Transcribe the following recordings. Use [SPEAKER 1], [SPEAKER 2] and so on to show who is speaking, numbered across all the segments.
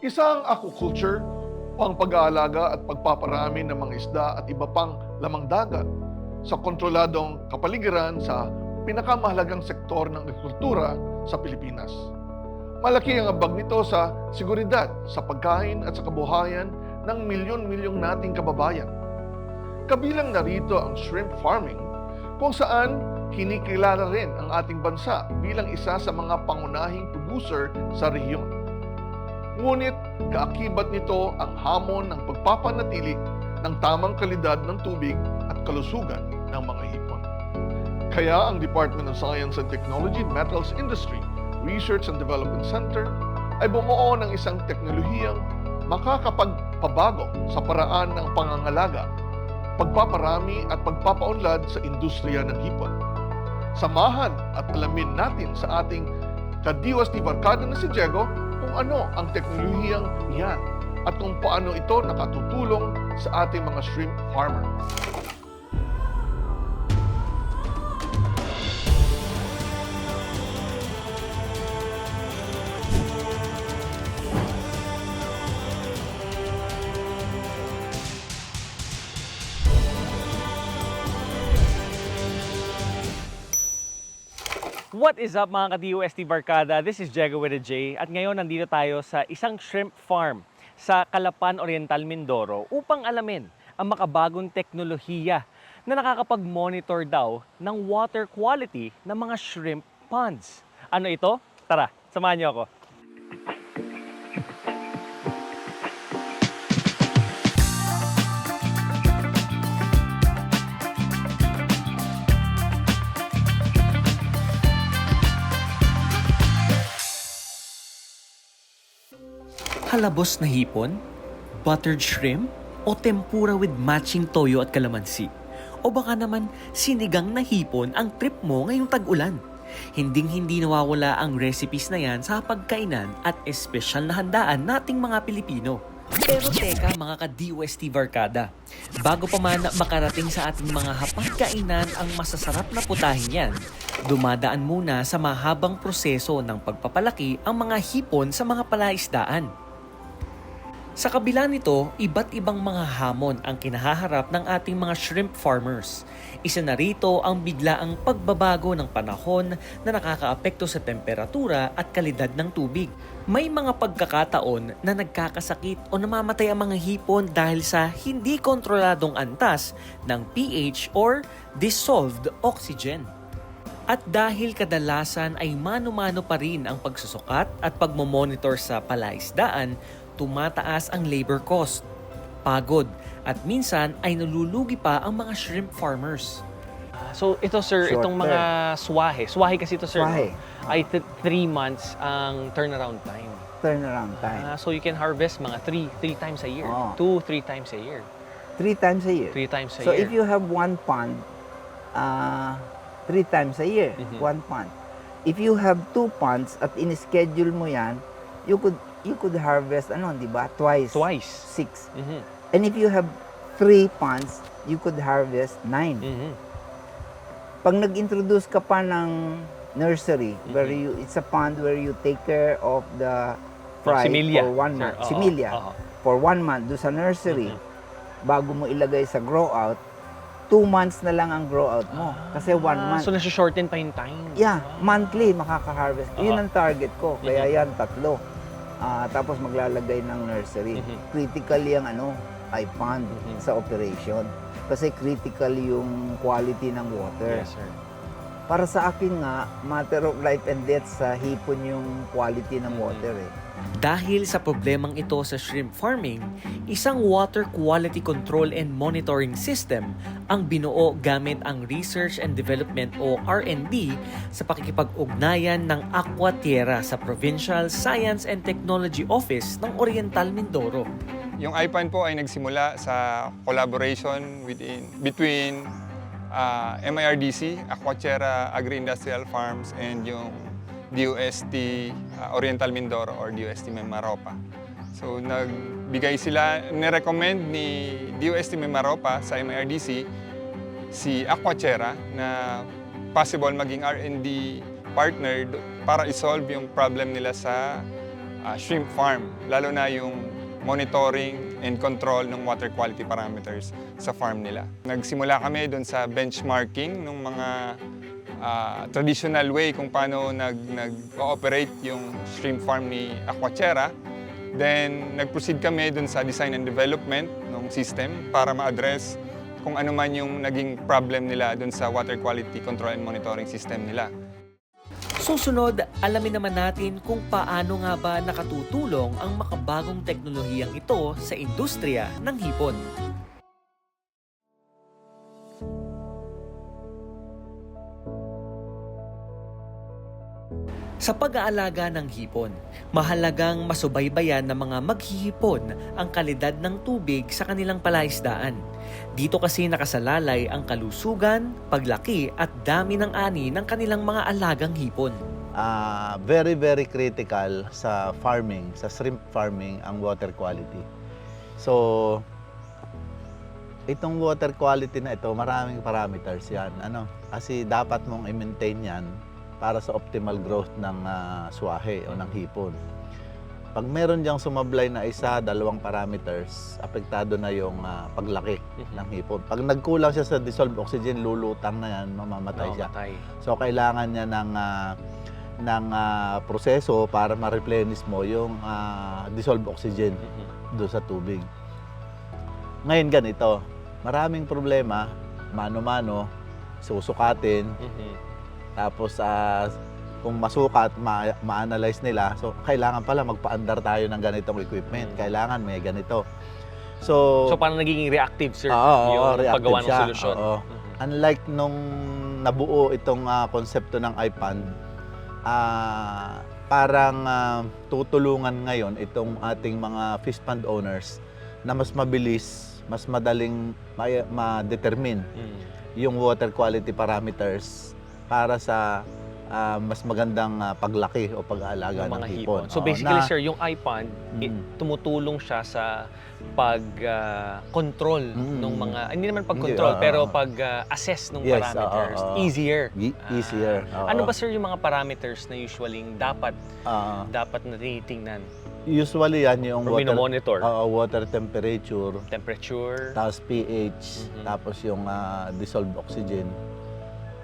[SPEAKER 1] Isa ang aquaculture o ang pag-aalaga at pagpaparami ng mga isda at iba pang lamang dagat sa kontroladong kapaligiran sa pinakamahalagang sektor ng agrikultura sa Pilipinas. Malaki ang ambag nito sa seguridad, sa pagkain at sa kabuhayan ng milyon-milyong nating kababayan. Kabilang narito ang shrimp farming kung saan kinikilala rin ang ating bansa bilang isa sa mga pangunahing producer sa rehiyon. Ngunit kaakibat nito ang hamon ng pagpapanatili ng tamang kalidad ng tubig at kalusugan ng mga hipon. Kaya ang Department of Science and Technology Metals Industry Research and Development Center ay bumuo ng isang teknolohiyang makakapagpabago sa paraan ng pangangalaga, pagpaparami at pagpapaunlad sa industriya ng hipon. Samahan at alamin natin sa ating kadiwas ni Barkada na si Diego kung ano ang teknolohiyang yan at kung paano ito nakatutulong sa ating mga shrimp farmer.
[SPEAKER 2] What is up mga ka-DOST Barkada? This is Jego with a J at ngayon nandito tayo sa isang shrimp farm sa Calapan Oriental, Mindoro upang alamin ang makabagong teknolohiya na nakakapag-monitor daw ng water quality ng mga shrimp ponds. Ano ito? Tara, samahan niyo ako.
[SPEAKER 3] Halabos na hipon, buttered shrimp, o tempura with matching toyo at kalamansi. O baka naman sinigang na hipon ang trip mo ngayong tag-ulan. Hinding-hindi nawawala ang recipes na yan sa pagkainan at espesyal na handaan nating mga Pilipino. Pero teka mga ka-DOST Barkada, bago pa man makarating sa ating mga hapagkainan ang masasarap na putahin yan, dumadaan muna sa mahabang proseso ng pagpapalaki ang mga hipon sa mga palaisdaan. Sa kabila nito, iba't ibang mga hamon ang kinahaharap ng ating mga shrimp farmers. Isa na rito ang biglaang pagbabago ng panahon na nakakaapekto sa temperatura at kalidad ng tubig. May mga pagkakataon na nagkakasakit o namamatay ang mga hipon dahil sa hindi kontroladong antas ng pH or dissolved oxygen. At dahil kadalasan ay mano-mano pa rin ang pagsusukat at pagmomonitor sa palaisdaan, tumataas ang labor cost, pagod, at minsan ay nalulugi pa ang mga shrimp farmers.
[SPEAKER 2] Ah, So ito sir,
[SPEAKER 4] Short
[SPEAKER 2] itong mga swahe. Swahe kasi ito sir. no?
[SPEAKER 4] Swahe.
[SPEAKER 2] Ay 3 months ang turnaround time.
[SPEAKER 4] turnaround time.
[SPEAKER 2] Ah, so you can harvest mga 3 3 times a year.
[SPEAKER 4] Oo.
[SPEAKER 2] 2 3 times a year.
[SPEAKER 4] three times a year.
[SPEAKER 2] 3 times a
[SPEAKER 4] so
[SPEAKER 2] year.
[SPEAKER 4] if you have one pond, uh, three times a year,
[SPEAKER 2] Mhm.
[SPEAKER 4] one pond. If you have two ponds at in-schedule mo yan, you could you could harvest ano, di ba? Twice.
[SPEAKER 2] Twice.
[SPEAKER 4] Six.
[SPEAKER 2] Mhm.
[SPEAKER 4] And if you have three ponds, you could harvest nine.
[SPEAKER 2] Mhm.
[SPEAKER 4] Pag nag-introduce ka pa ng nursery, where
[SPEAKER 2] Mhm.
[SPEAKER 4] you it's a pond where you take care of the fry
[SPEAKER 2] Similya,
[SPEAKER 4] for one month.
[SPEAKER 2] Oo,
[SPEAKER 4] Similya.
[SPEAKER 2] oo.
[SPEAKER 4] for one month do sa nursery,
[SPEAKER 2] Mhm.
[SPEAKER 4] bago mo ilagay sa grow out, two months na lang ang grow out mo. Kasi one
[SPEAKER 2] Ah,
[SPEAKER 4] month.
[SPEAKER 2] So, nasa-shorten pa yung time.
[SPEAKER 4] yeah,
[SPEAKER 2] Ah.
[SPEAKER 4] monthly makaka-harvest. Yun
[SPEAKER 2] Oo.
[SPEAKER 4] ang target ko. Kaya
[SPEAKER 2] Mhm.
[SPEAKER 4] yan, tatlo. Ah, tapos maglalagay ng nursery.
[SPEAKER 2] Mhm.
[SPEAKER 4] Critical yung ano, ay pond
[SPEAKER 2] Mhm.
[SPEAKER 4] sa operation. Kasi critical yung quality ng water.
[SPEAKER 2] Yes, sir.
[SPEAKER 4] Para sa akin nga, matter of life and death sa hipon yung quality ng
[SPEAKER 2] Mhm.
[SPEAKER 4] water eh.
[SPEAKER 3] Dahil sa problemang ito sa shrimp farming, isang water quality control and monitoring system ang binuo gamit ang Research and Development o R&D sa pakikipag-ugnayan ng Aqua Tierra sa Provincial Science and Technology Office ng Oriental Mindoro.
[SPEAKER 5] Yung iPan po ay nagsimula sa collaboration within, between ah, MIRDC, Aquaterra Agri-Industrial Farms, and yung DUST ah, Oriental Mindoro or DUST Memaropa. So nagbigay sila, nirecommend ni DUST Memaropa sa MIRDC si Aquaterra na possible maging R&D partner para isolve yung problem nila sa ah, shrimp farm, lalo na yung monitoring and control ng water quality parameters sa farm nila. Nagsimula kami doon sa benchmarking ng mga ah, traditional way kung paano nag, nag-ooperate yung shrimp farm ni Aquachera. Then, nag-proceed kami doon sa design and development ng system para ma-address kung ano man yung naging problem nila doon sa water quality control and monitoring system nila.
[SPEAKER 3] Susunod, alamin naman natin kung paano nga ba nakatutulong ang makabagong teknolohiyang ito sa industriya ng hipon. Sa pag-aalaga ng hipon, mahalagang masubaybayan ng mga maghihipon ang kalidad ng tubig sa kanilang palaisdaan. Dito kasi nakasalalay ang kalusugan, paglaki at dami ng ani ng kanilang mga alagang hipon.
[SPEAKER 6] ah, very very critical sa farming, sa shrimp farming ang water quality. So itong water quality na ito, maraming parameters 'yan. Ano? Kasi dapat mong i-maintain 'yan para sa optimal growth ng ah, swahe o ng hipon. Pag meron diyang sumablay na isa, dalawang parameters, apektado na yung ah, paglaki ng hipon. Pag nagkulang siya sa dissolved oxygen, lulutang na yan, mamamatay siya. So kailangan niya ng ah, ng ah, proseso para ma-replenish mo yung ah, dissolved oxygen doon sa tubig. Ngayon ganito, maraming problema, mano-mano, susukatin, tapos ah, kung masukat, ma- ma-analyze nila, so kailangan pala magpaandar tayo ng ganitong equipment. Kailangan may ganito. So,
[SPEAKER 2] So, parang nagiging reactive, sir,
[SPEAKER 6] Oo, oo,
[SPEAKER 2] yung
[SPEAKER 6] reactive
[SPEAKER 2] paggawa ng
[SPEAKER 6] siya.
[SPEAKER 2] solusyon.
[SPEAKER 6] Oo.
[SPEAKER 2] Mhm.
[SPEAKER 6] unlike nung nabuo itong ah, konsepto ng IPAN, ah, parang ah, tutulungan ngayon itong ating mga fish pond owners na mas mabilis, mas madaling ma- ma-determine
[SPEAKER 2] Mm.
[SPEAKER 6] yung water quality parameters para sa ah, mas magandang ah, paglaki o pag-aalaga
[SPEAKER 2] Ng
[SPEAKER 6] ng hipon.
[SPEAKER 2] hipon. So basically,
[SPEAKER 6] na-
[SPEAKER 2] sir, yung iPod, i-
[SPEAKER 6] Mm.
[SPEAKER 2] tumutulong siya sa pag-control
[SPEAKER 6] Mm.
[SPEAKER 2] ng mga, hindi naman
[SPEAKER 6] Hindi,
[SPEAKER 2] pag-control,
[SPEAKER 6] oo.
[SPEAKER 2] pero pag-assess ng
[SPEAKER 6] Yes,
[SPEAKER 2] parameters.
[SPEAKER 6] oo, oo.
[SPEAKER 2] Easier.
[SPEAKER 6] e- easier.
[SPEAKER 2] Ah,
[SPEAKER 6] oo.
[SPEAKER 2] ano ba, sir, yung mga parameters na usually dapat
[SPEAKER 6] Ah,
[SPEAKER 2] dapat na tinitingnan?
[SPEAKER 6] usually yan yung
[SPEAKER 2] Or
[SPEAKER 6] water,
[SPEAKER 2] monitor
[SPEAKER 6] Oo, water temperature,
[SPEAKER 2] Temperature.
[SPEAKER 6] tapos pH,
[SPEAKER 2] Mhm.
[SPEAKER 6] tapos yung ah, dissolved oxygen.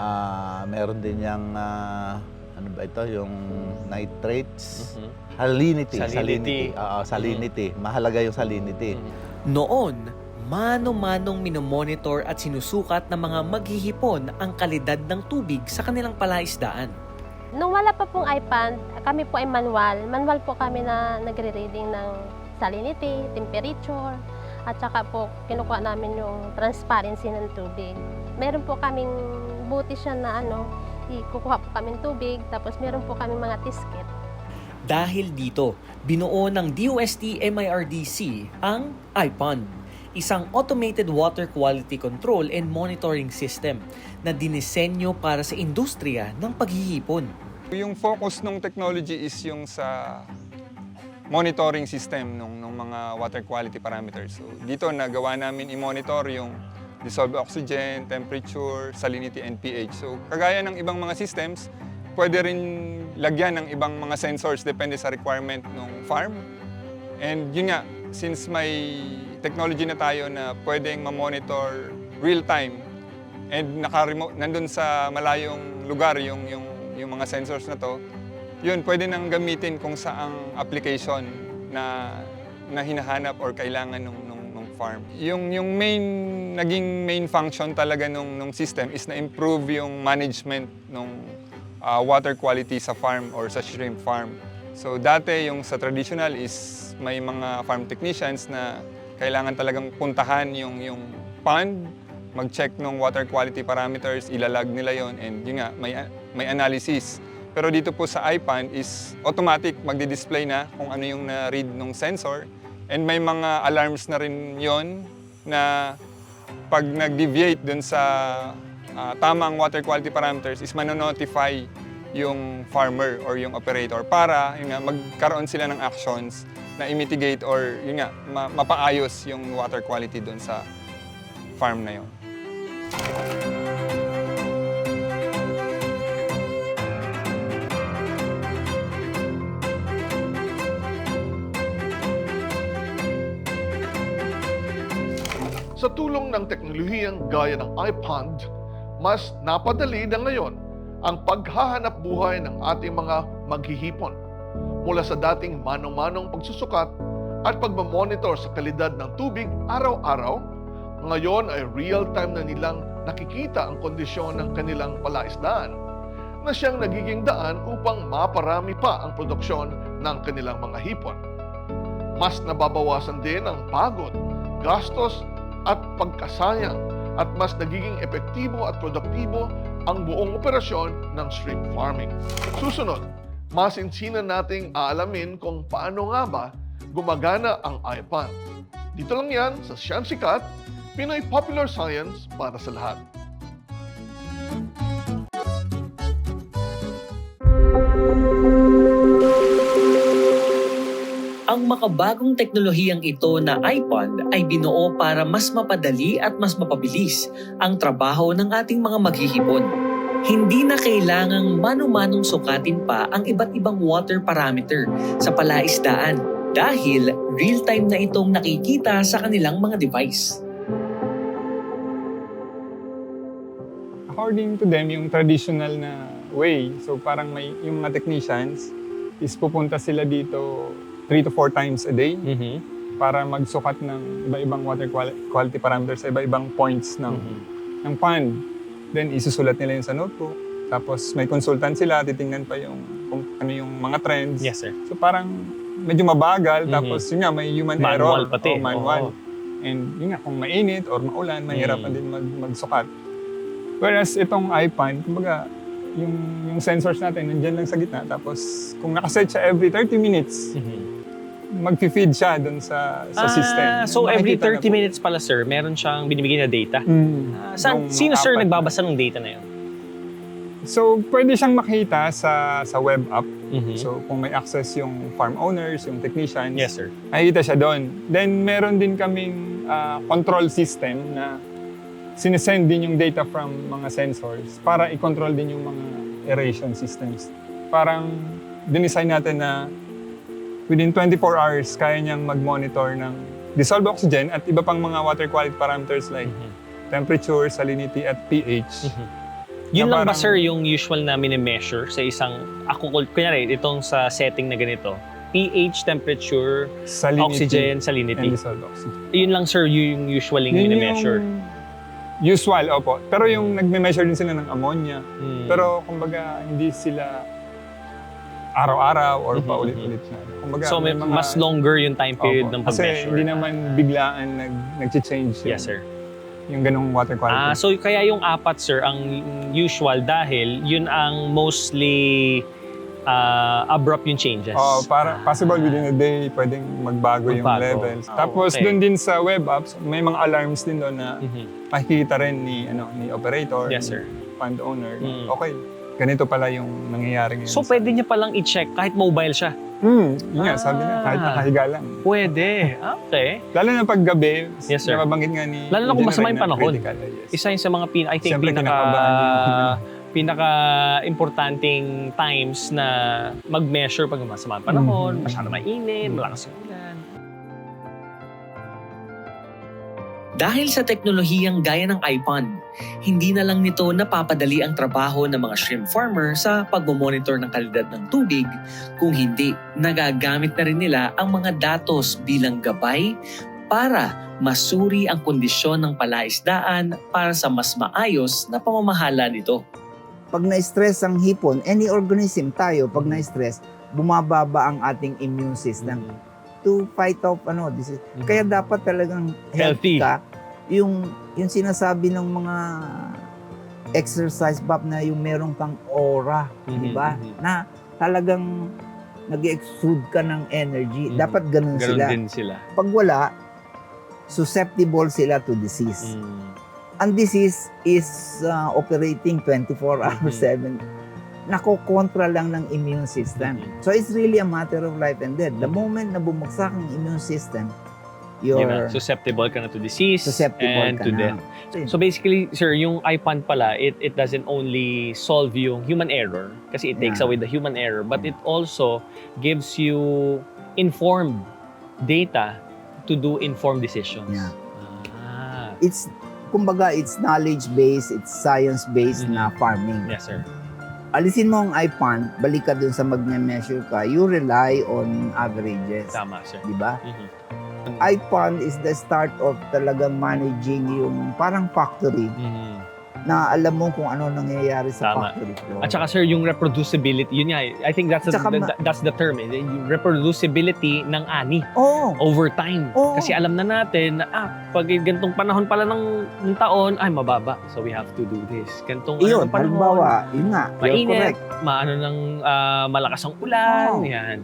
[SPEAKER 6] Ah, meron din yung ah, ano ba ito, yung nitrates,
[SPEAKER 2] Mhm.
[SPEAKER 6] salinity,
[SPEAKER 2] Salinity.
[SPEAKER 6] salinity. Oo, salinity. Mahalaga yung salinity.
[SPEAKER 2] Mhm.
[SPEAKER 3] Noon, mano-manong minomonitor at sinusukat ng mga maghihipon ang kalidad ng tubig sa kanilang palaisdaan.
[SPEAKER 7] Nung wala pa pong iPad, kami po ay manual. Manual po kami na nagre-reading ng salinity, temperature, at saka po kinukuha namin yung transparency ng tubig. Meron po kaming buti siya na ano, ikukuha po kaming tubig, tapos meron po kaming mga tisket.
[SPEAKER 3] Dahil dito, binuo ng DOST MIRDC ang IPON, isang automated water quality control and monitoring system na dinisenyo para sa industriya ng paghihipon.
[SPEAKER 5] Yung focus ng technology is yung sa monitoring system ng, ng mga water quality parameters. So, dito nagawa namin i-monitor yung dissolved oxygen, temperature, salinity, and pH. So, kagaya ng ibang mga systems, pwede rin lagyan ng ibang mga sensors depende sa requirement ng farm. And yun nga, since may technology na tayo na pwedeng ma-monitor real-time and naka-remote, nandun sa malayong lugar yung, yung, yung mga sensors na to, yun, pwede nang gamitin kung saang application na, na hinahanap or kailangan ng, farm. Yung, yung main, naging main function talaga nung, nung system is na improve yung management ng uh, water quality sa farm or sa shrimp farm. So dati yung sa traditional is may mga farm technicians na kailangan talagang puntahan yung, yung pond, mag-check ng water quality parameters, ilalag nila yon and yun nga, may, may analysis. Pero dito po sa iPan is automatic magdi-display na kung ano yung na-read ng sensor and may mga alarms na rin yon na pag nag-deviate dun sa ah, tamang water quality parameters is manonotify yung farmer or yung operator para yun nga, magkaroon sila ng actions na i-mitigate or yun nga, ma- mapaayos yung water quality dun sa farm na yun.
[SPEAKER 1] Sa tulong ng teknolohiyang gaya ng iPod, mas napadali na ngayon ang paghahanap buhay ng ating mga maghihipon mula sa dating manong-manong pagsusukat at pagmamonitor sa kalidad ng tubig araw-araw, ngayon ay real-time na nilang nakikita ang kondisyon ng kanilang palaisdaan na siyang nagiging daan upang maparami pa ang produksyon ng kanilang mga hipon. Mas nababawasan din ang pagod, gastos at pagkasayang at mas nagiging epektibo at produktibo ang buong operasyon ng shrimp farming. Susunod, masinsinan nating aalamin kung paano nga ba gumagana ang iPad. Dito lang yan sa Siyang Sikat, Pinoy Popular Science para sa lahat.
[SPEAKER 3] Ang makabagong teknolohiyang ito na iPod ay binuo para mas mapadali at mas mapabilis ang trabaho ng ating mga maghihipon. Hindi na kailangang mano-manong sukatin pa ang iba't ibang water parameter sa palaisdaan dahil real-time na itong nakikita sa kanilang mga device.
[SPEAKER 5] according to them, yung traditional na way, so parang may yung mga technicians is pupunta sila dito three to four times a day
[SPEAKER 2] Mhm.
[SPEAKER 5] para magsukat ng iba-ibang water quali- quality parameters sa iba-ibang points ng, ng pond. Then isusulat nila yun sa notebook. Tapos may consultant sila, titingnan pa yung kung ano yung mga trends.
[SPEAKER 2] Yes, sir.
[SPEAKER 5] So parang medyo mabagal,
[SPEAKER 2] Mhm.
[SPEAKER 5] tapos yun nga, may human
[SPEAKER 2] Manual
[SPEAKER 5] error.
[SPEAKER 2] pati.
[SPEAKER 5] O, manual.
[SPEAKER 2] Oo.
[SPEAKER 5] And yun nga, kung mainit or maulan, mahirapan
[SPEAKER 2] Mm.
[SPEAKER 5] din mag, magsukat. Whereas itong iPad, kumbaga, yung, yung sensors natin, nandyan lang sa gitna. Tapos kung nakaset siya every 30 minutes,
[SPEAKER 2] Mhm.
[SPEAKER 5] Mag-feed siya dun sa, sa system.
[SPEAKER 2] Ah, so every
[SPEAKER 5] Makikita na
[SPEAKER 2] 30
[SPEAKER 5] po.
[SPEAKER 2] minutes pala, sir, meron siyang binibigay na data.
[SPEAKER 5] Mm.
[SPEAKER 2] Ah, saan, sino, sir,
[SPEAKER 5] apat na-
[SPEAKER 2] nagbabasa ng data na yun?
[SPEAKER 5] So, pwede siyang makita sa sa web app.
[SPEAKER 2] Mhm.
[SPEAKER 5] So, kung may access yung farm owners, yung technicians,
[SPEAKER 2] yes, sir.
[SPEAKER 5] makikita siya doon. Then, meron din kaming ah, control system na sinesend din yung data from mga sensors para i-control din yung mga aeration systems. Parang dinesign natin na within 24 hours, kaya niyang mag-monitor ng dissolved oxygen at iba pang mga water quality parameters like
[SPEAKER 2] Mhm.
[SPEAKER 5] temperature, salinity, at pH.
[SPEAKER 2] Mhm. Yun
[SPEAKER 5] Na
[SPEAKER 2] lang ba,
[SPEAKER 5] parang-
[SPEAKER 2] sir, yung usual na mini-measure sa isang, ako, kunyari, itong sa setting na ganito, pH, temperature,
[SPEAKER 5] Salinity
[SPEAKER 2] oxygen,
[SPEAKER 5] and
[SPEAKER 2] salinity.
[SPEAKER 5] dissolved oxygen.
[SPEAKER 2] Yun lang, sir, yung usually
[SPEAKER 5] Yun
[SPEAKER 2] mini-measure.
[SPEAKER 5] yung Usual, opo. Pero yung nagme-measure din sila ng ammonia.
[SPEAKER 2] Hmm.
[SPEAKER 5] Pero kumbaga hindi sila araw-araw or
[SPEAKER 2] Mhm,
[SPEAKER 5] paulit-ulit na. Kumbaga,
[SPEAKER 2] so, may,
[SPEAKER 5] mga-
[SPEAKER 2] mas longer yung time period
[SPEAKER 5] Opo.
[SPEAKER 2] ng
[SPEAKER 5] Kasi
[SPEAKER 2] pag-measure.
[SPEAKER 5] hindi naman biglaan nag, nag-change yung,
[SPEAKER 2] Yes, sir.
[SPEAKER 5] yung ganong water
[SPEAKER 2] Ah,
[SPEAKER 5] quality.
[SPEAKER 2] so kaya yung apat, sir, ang usual dahil yun ang mostly ah, abrupt yung changes.
[SPEAKER 5] Oh, para possible within a day pwedeng magbago, yung
[SPEAKER 2] Magbago.
[SPEAKER 5] levels.
[SPEAKER 2] Ah,
[SPEAKER 5] Tapos
[SPEAKER 2] okay.
[SPEAKER 5] doon din sa web apps, may mga alarms din doon na
[SPEAKER 2] Mhm.
[SPEAKER 5] makikita rin ni ano ni operator,
[SPEAKER 2] Yes,
[SPEAKER 5] ni
[SPEAKER 2] sir.
[SPEAKER 5] fund owner.
[SPEAKER 2] Mm.
[SPEAKER 5] Okay, ganito pala yung nangyayari ngayon.
[SPEAKER 2] So,
[SPEAKER 5] sa-
[SPEAKER 2] pwede niya palang i-check kahit mobile siya.
[SPEAKER 5] Hmm, yun nga, sabi na, kahit
[SPEAKER 2] Ah.
[SPEAKER 5] nakahiga lang.
[SPEAKER 2] Pwede. Okay.
[SPEAKER 5] Lalo na pag gabi,
[SPEAKER 2] Yes, sir.
[SPEAKER 5] nababanggit nga ni
[SPEAKER 2] Lalo na kung masama yung
[SPEAKER 5] na
[SPEAKER 2] panahon.
[SPEAKER 5] critical, yes.
[SPEAKER 2] Isa yun sa mga pin, I think
[SPEAKER 5] Siyempre,
[SPEAKER 2] pinaka
[SPEAKER 5] kinakabahan
[SPEAKER 2] pinaka importanting times na mag-measure pag masama ang panahon,
[SPEAKER 5] Mhm.
[SPEAKER 2] masyado mainit, malakas yung
[SPEAKER 3] Dahil sa teknolohiyang gaya ng iPod, hindi na lang nito napapadali ang trabaho ng mga shrimp farmer sa pagmomonitor ng kalidad ng tubig, kung hindi, nagagamit na rin nila ang mga datos bilang gabay para masuri ang kondisyon ng palaisdaan para sa mas maayos na pamamahala nito.
[SPEAKER 4] Pag na-stress ang hipon, any organism tayo, pag na-stress, bumababa ang ating immune system to fight off ano disease. Kaya dapat talagang
[SPEAKER 2] Healthy.
[SPEAKER 4] healthy ka. Yung yung sinasabi ng mga exercise bab na yung merong kang aura, di ba?
[SPEAKER 2] Mhm, mhm.
[SPEAKER 4] Na talagang nag-exude ka ng energy.
[SPEAKER 2] Mhm.
[SPEAKER 4] Dapat ganun,
[SPEAKER 2] Ganun
[SPEAKER 4] sila.
[SPEAKER 2] din sila.
[SPEAKER 4] Pag wala, susceptible sila to disease.
[SPEAKER 2] Mm.
[SPEAKER 4] Ang disease is uh, operating 24 hours
[SPEAKER 2] Mhm.
[SPEAKER 4] 7. Nakokontra lang ng immune system.
[SPEAKER 2] Mhm.
[SPEAKER 4] So it's really a matter of life and death. The
[SPEAKER 2] Mhm.
[SPEAKER 4] moment na bumagsak ang immune system,
[SPEAKER 2] Yun na,
[SPEAKER 4] you're
[SPEAKER 2] susceptible ka na to disease
[SPEAKER 4] susceptible
[SPEAKER 2] and
[SPEAKER 4] ka
[SPEAKER 2] to
[SPEAKER 4] na.
[SPEAKER 2] death. So basically, sir, yung iPad pala, it, it doesn't only solve yung human error kasi it takes
[SPEAKER 4] Yeah.
[SPEAKER 2] away the human error, but it also gives you informed data to do informed decisions.
[SPEAKER 4] Yeah.
[SPEAKER 2] Ah.
[SPEAKER 4] it's kumbaga it's knowledge based, it's science based
[SPEAKER 2] Mhm.
[SPEAKER 4] na farming.
[SPEAKER 2] Yes, sir.
[SPEAKER 4] Alisin mo ang iPond, balik ka dun sa magme-measure ka, you rely on averages,
[SPEAKER 2] Tama, sir.
[SPEAKER 4] di ba?
[SPEAKER 2] Mhm.
[SPEAKER 4] iPond is the start of talagang managing yung parang factory
[SPEAKER 2] Mhm.
[SPEAKER 4] na alam mo kung ano nangyayari sa
[SPEAKER 2] Tama.
[SPEAKER 4] factory floor.
[SPEAKER 2] At saka sir, yung reproducibility, yun nga, I think that's,
[SPEAKER 4] ma-
[SPEAKER 2] the- that's the term, eh, yung reproducibility ng ani
[SPEAKER 4] oh,
[SPEAKER 2] over time.
[SPEAKER 4] Oo.
[SPEAKER 2] Kasi alam na natin na, ah, pag ganitong panahon pala ng, ng taon, ay mababa. So we have to do this. Ganitong ano,
[SPEAKER 4] iyon,
[SPEAKER 2] panahon,
[SPEAKER 4] halimbawa, yun nga,
[SPEAKER 2] mainit,
[SPEAKER 4] correct.
[SPEAKER 2] maano ng ah, malakas ang ulan,
[SPEAKER 4] Oo.
[SPEAKER 2] yan.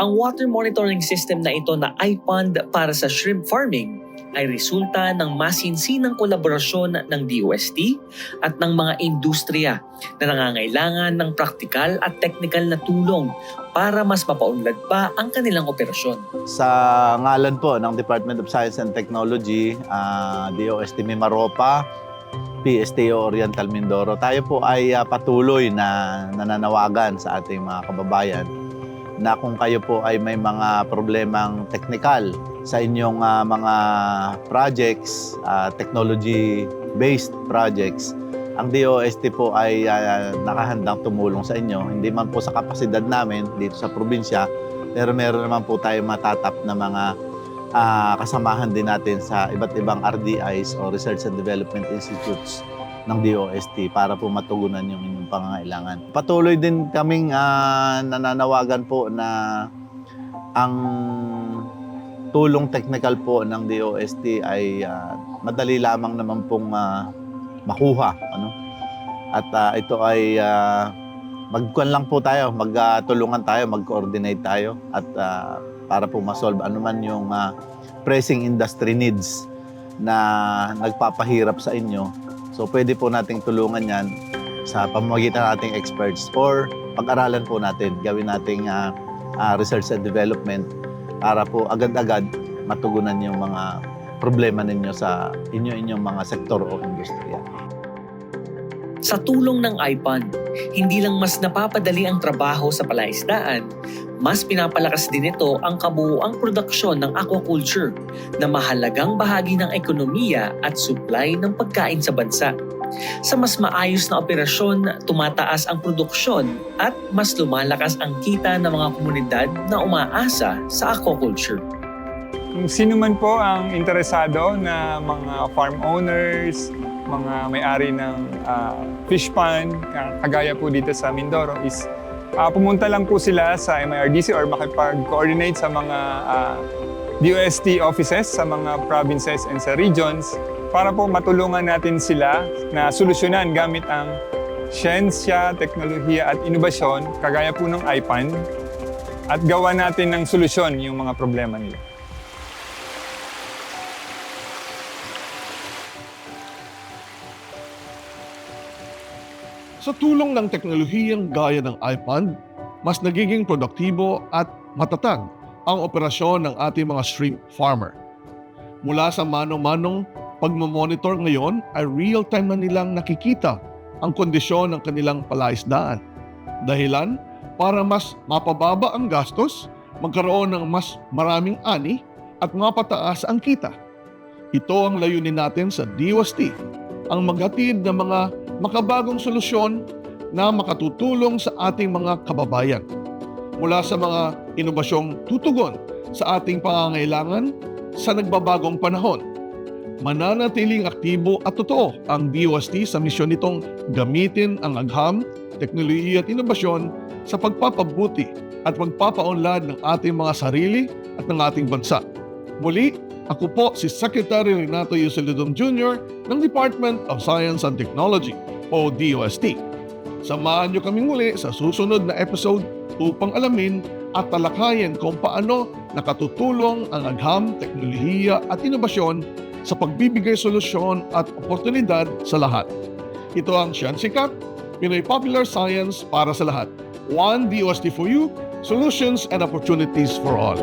[SPEAKER 3] Ang water monitoring system na ito na iPond para sa shrimp farming ay resulta ng masinsinang kolaborasyon ng DOST at ng mga industriya na nangangailangan ng praktikal at technical na tulong para mas mapaunlad pa ang kanilang operasyon.
[SPEAKER 6] Sa ngalan po ng Department of Science and Technology, ah, DOST Mimaropa, PSTO Oriental Mindoro, tayo po ay ah, patuloy na nananawagan sa ating mga kababayan na kung kayo po ay may mga problemang technical sa inyong ah, mga projects, ah, technology-based projects, ang DOST po ay ah, nakahandang tumulong sa inyo. Hindi man po sa kapasidad namin dito sa probinsya, pero meron naman po tayo matatap na mga ah, kasamahan din natin sa iba't ibang RDIs o Research and Development Institutes ng DOST para po matugunan yung inyong pangangailangan. Patuloy din kaming ah, nananawagan po na ang tulong technical po ng DOST ay ah, madali lamang naman pong ah, makuha. Ano? At ah, ito ay uh, magkuhan lang po tayo, magtulungan tayo, mag-coordinate tayo at ah, para po ma-solve ano man yung ah, pressing industry needs na nagpapahirap sa inyo. So pwede po nating tulungan yan sa pamamagitan ng ating experts or pag-aralan po natin, gawin nating ah, ah, research and development para po agad-agad matugunan yung mga problema ninyo sa inyo-inyong mga sektor o industriya.
[SPEAKER 3] Sa tulong ng iPond, hindi lang mas napapadali ang trabaho sa palaisdaan, mas pinapalakas din ito ang kabuuang produksyon ng aquaculture na mahalagang bahagi ng ekonomiya at supply ng pagkain sa bansa. Sa mas maayos na operasyon, tumataas ang produksyon at mas lumalakas ang kita ng mga komunidad na umaasa sa aquaculture.
[SPEAKER 5] Kung sino man po ang interesado na mga farm owners, mga may-ari ng ah, fish pond, ah, kagaya po dito sa Mindoro, is ah, pumunta lang po sila sa MIRDC or makipag-coordinate sa mga ah, DOST offices sa mga provinces and sa regions para po matulungan natin sila na solusyonan gamit ang siyensya, teknolohiya at inobasyon, kagaya po ng IPAN, at gawa natin ng solusyon yung mga problema nila.
[SPEAKER 1] Sa tulong ng teknolohiyang gaya ng iPad, mas nagiging produktibo at matatag ang operasyon ng ating mga shrimp farmer. Mula sa mano-manong pagmamonitor ngayon ay real-time na nilang nakikita ang kondisyon ng kanilang palaisdaan. Dahilan para mas mapababa ang gastos, magkaroon ng mas maraming ani at mapataas ang kita. Ito ang layunin natin sa DOST, ang maghatid ng mga makabagong solusyon na makatutulong sa ating mga kababayan. Mula sa mga inobasyong tutugon sa ating pangangailangan sa nagbabagong panahon. Mananatiling aktibo at totoo ang DOST sa misyon nitong gamitin ang agham, teknolohiya at inobasyon sa pagpapabuti at pagpapaunlad ng ating mga sarili at ng ating bansa. Muli, ako po si Secretary Renato Yusilidum Jr. ng Department of Science and Technology o DOST. Samahan niyo kaming muli sa susunod na episode upang alamin at talakayin kung paano nakatutulong ang agham, teknolohiya at inobasyon sa pagbibigay solusyon at oportunidad sa lahat. Ito ang Siansikap, Pinoy Popular Science para sa lahat. One DOST for you, solutions and opportunities for all.